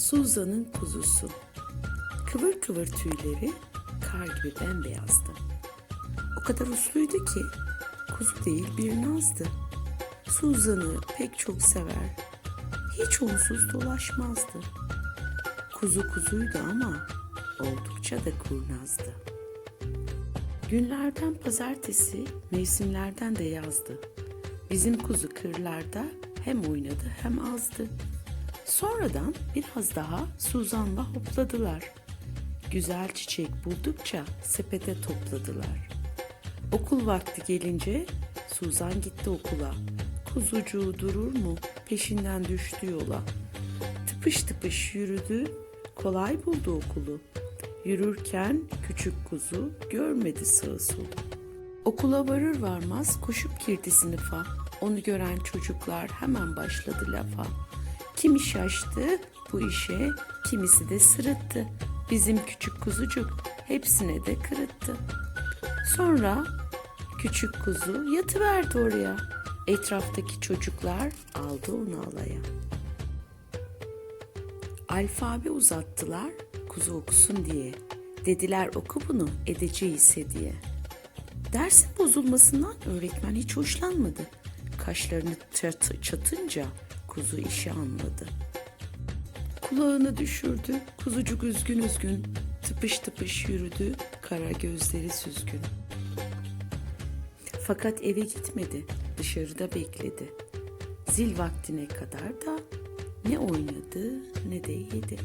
Suzan'ın kuzusu. Kıvır kıvır tüyleri kar gibi bembeyazdı. O kadar usluydu ki kuzu değil bir nazdı. Suzan'ı pek çok sever. Hiç onsuz dolaşmazdı. Kuzu kuzuydu ama oldukça da kurnazdı. Günlerden pazartesi, mevsimlerden de yazdı. Bizim kuzu kırlarda hem oynadı hem azdı. Sonradan biraz daha Suzan'la hopladılar. Güzel çiçek buldukça sepete topladılar. Okul vakti gelince Suzan gitti okula. Kuzucuğu durur mu? Peşinden düştü yola. Tıpış tıpış yürüdü, kolay buldu okulu. Yürürken küçük kuzu görmedi sağı solu. Okula varır varmaz koşup girdi sınıfa. Onu gören çocuklar hemen başladı lafa. Kimi şaştı bu işe, kimisi de sırıttı. Bizim küçük kuzucuk hepsine de kırıttı. Sonra küçük kuzu yatıverdi oraya. Etraftaki çocuklar aldı onu alaya. Alfabe uzattılar kuzu okusun diye. Dediler oku bunu edeceğiz diye. Dersin bozulmasından öğretmen hiç hoşlanmadı. Kaşlarını çat- çatınca kuzu işi anladı. Kulağını düşürdü, kuzucuk üzgün üzgün, tıpış tıpış yürüdü, kara gözleri süzgün. Fakat eve gitmedi, dışarıda bekledi. Zil vaktine kadar da ne oynadı ne de yedi.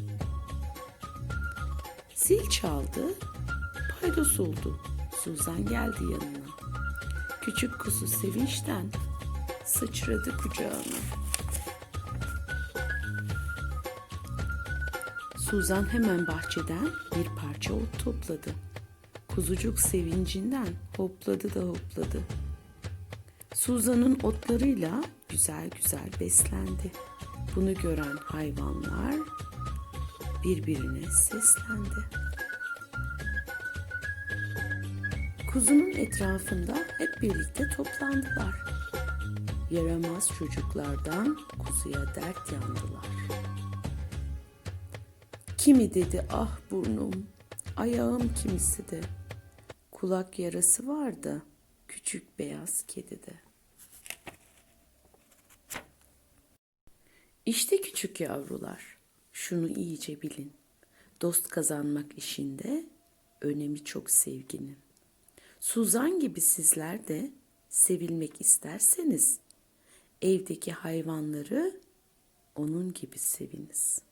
Zil çaldı, paydos oldu. Suzan geldi yanına. Küçük kuzu sevinçten sıçradı kucağına. Suzan hemen bahçeden bir parça ot topladı. Kuzucuk sevincinden hopladı da hopladı. Suzan'ın otlarıyla güzel güzel beslendi. Bunu gören hayvanlar birbirine seslendi. Kuzunun etrafında hep birlikte toplandılar. Yaramaz çocuklardan kuzuya dert yandılar. Kimi dedi ah burnum, ayağım kimisi de. Kulak yarası vardı küçük beyaz kedide. İşte küçük yavrular, şunu iyice bilin. Dost kazanmak işinde önemi çok sevginin. Suzan gibi sizler de sevilmek isterseniz evdeki hayvanları onun gibi seviniz.''